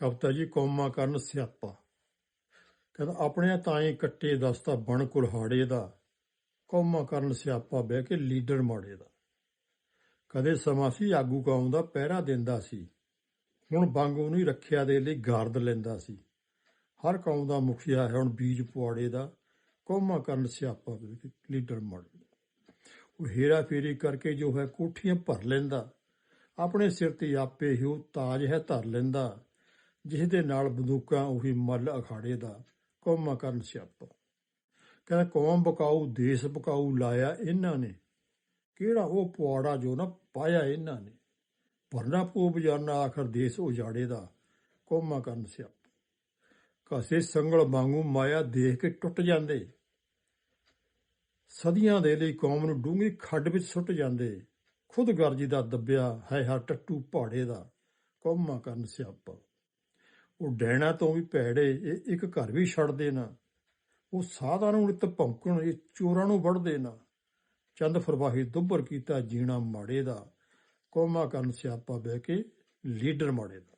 ਕਵਤਾ ਜੀ ਕੌਮਾਂ ਕਰਨ ਸਿਆਪਾ। ਕਹਿੰਦਾ, ਆਪਣੇ ਤਾਏ ਕੱਟੇ ਦਸਤਾ ਬਣ ਕੁਲਹਾੜੇ ਦਾ, ਕੌਮਾਂ ਕਰਨ ਸਿਆਪਾ ਬਹਿ ਕੇ ਲੀਡਰ ਮਾੜੇ ਦਾ। ਕਦੇ ਸਮਾਂ ਸੀ ਆਗੂ ਕੌਮ ਦਾ ਪਹਿਰਾ ਦਿੰਦਾ ਸੀ, ਹੁਣ ਬੰਗ ਉਹਨੂੰ ਹੀ ਰੱਖਿਆ ਦੇ ਲਈ ਗਾਰਦ ਲੈਂਦਾ ਸੀ। ਹਰ ਕੌਮ ਦਾ ਮੁਖੀਆ ਹੈ ਹੁਣ ਬੀਜ ਪੁਆੜੇ ਦਾ, ਕੌਮਾਂ ਕਰਨ ਸਿਆਪਾ ਬਹਿ ਕੇ ਲੀਡਰ ਮਾੜੇ ਦਾ। ਉਹ ਹੇਰਾ ਫੇਰੀ ਕਰਕੇ ਜੋ ਹੈ ਕੋਠੀਆਂ ਭਰ ਲੈਂਦਾ, ਆਪਣੇ ਸਿਰ ਤੇ ਆਪੇ ਹੀ ਉਹ ਤਾਜ ਹੈ ਧਰ ਲੈਂਦਾ। ਜਿਸ ਦੇ ਨਾਲ ਬੰਦੂਕਾਂ ਉਹੀ ਮੱਲ ਅਖਾੜੇ ਦਾ ਕੌਮਾਂ ਕਰਨ ਸਿਆਪਾ। ਕਹਿੰਦਾ, ਕੌਮ ਬਕਾਊ, ਦੇਸ਼ ਬਕਾਊ ਲਾਇਆ ਇਹਨਾਂ ਨੇ। ਕਿਹੜਾ ਉਹ ਪੁਆੜਾ ਜੋ ਨਾ ਪਾਇਆ ਇਹਨਾਂ ਨੇ। ਭਰਨਾ ਪੂ ਬਜਾਨਾ, ਆਖਰ ਦੇਸ਼ ਉਜਾੜੇ ਦਾ ਕੌਮਾਂ ਕਰਨ ਸਿਆਪਾ। ਕਾਸੇ ਸੰਗਲ ਵਾਂਗੂ ਮਾਇਆ ਦੇਖ ਕੇ ਟੁੱਟ ਜਾਂਦੇ। ਸਦੀਆਂ ਦੇ ਲਈ ਕੌਮ ਨੂੰ ਡੂੰਘੀ ਖੱਡ ਵਿੱਚ ਸੁੱਟ ਜਾਂਦੇ। ਖੁਦ ਗਰਜੀ ਦਾ ਦੱਬਿਆ ਹੈ ਹਰ ਟੱਟੂ ਪਹਾੜੇ ਦਾ ਕੌਮਾਂ ਕਰਨ ਸਿਆਪਾ। ਉਹ ਡੈਣਾ ਤੋਂ ਵੀ ਭੈੜੇ, ਇਹ ਇੱਕ ਘਰ ਵੀ ਛੱਡਦੇ ਨਾ। ਉਹ ਸਾਧਾਂ ਨੂੰ ਨਿਤ ਭੌਂਕਣ, ਇਹ ਚੋਰਾਂ ਨੂੰ ਵੜਦੇ ਨਾ। ਚੰਦ ਫਰਵਾਹੀ ਦੁੱਬਰ ਕੀਤਾ ਜੀਣਾ ਮਾੜੇ ਦਾ। ਕੌਮਾਂ ਕਰਨ ਸਿਆਪਾ ਬਹਿ ਕੇ ਲੀਡਰ ਮਾੜੇ ਦਾ।